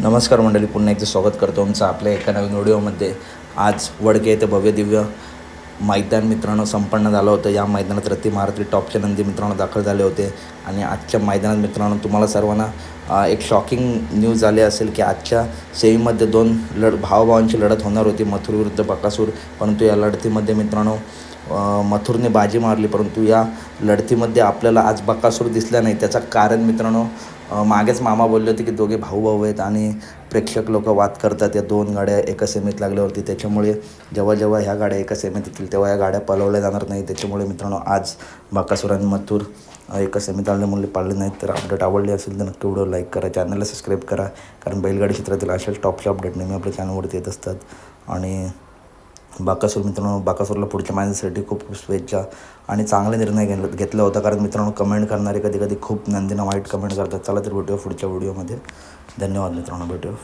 नमस्कार मंडळी पुन्हा एकदा स्वागत करतो आमचं आपल्या एका नवीन व्हिडिओमध्ये. आज वडके येथे भव्य दिव्य मैदान मित्रांनो संपन्न झालं होतं. या मैदानात रती महारात्री टॉपचे नंदी मित्रांनो दाखल झाले होते. आणि आजच्या मैदानात मित्रांनो तुम्हाला सर्वांना एक शॉकिंग न्यूज आली असेल की आजच्या सेमीमध्ये दोन लढ भावभावांची लढत होणार होती. मथुर विरुद्ध बकासूर. परंतु या लढतीमध्ये मित्रांनो मथुरने बाजी मारली परंतु या लढतीमध्ये आपल्याला आज बकासूर दिसला नाही. त्याचं कारण मित्रांनो मागेच मामा बोलले होते की दोघे भाऊ भाऊ आहेत आणि प्रेक्षक लोक वाद करतात. या दोन गाड्या एका सेमीत लागल्यावरती. त्याच्यामुळे जेव्हा जेव्हा ह्या गाड्या एका सेमीत येतील तेव्हा या गाड्या पलवल्या जाणार नाही त्याच्यामुळे मित्रांनो आज बाकासूर आणि मथुर एका सेमीत आल्यामुळे पाळले नाहीत. तर अपडेट आवडली असेल तर नक्की व्हिडिओ लाईक करा चॅनलला सबस्क्राईब करा. कारण बैलगाडी क्षेत्रातील अशाच टॉपचे अपडेट नेहमी आपल्या चॅनलवरती येत असतात. आणि बाकासूर मित्रांनो बाकासूरला पुढच्या माझ्यासाठी खूप खूप शुभेच्छा. आणि चांगला निर्णय घेतला घेतला होता कारण मित्रांनो कमेंट करणारे कधी कधी खूप नंदीनं वाईट कमेंट करतात. चला तर भेटूया पुढच्या व्हिडिओमध्ये धन्यवाद मित्रांनो भेटूया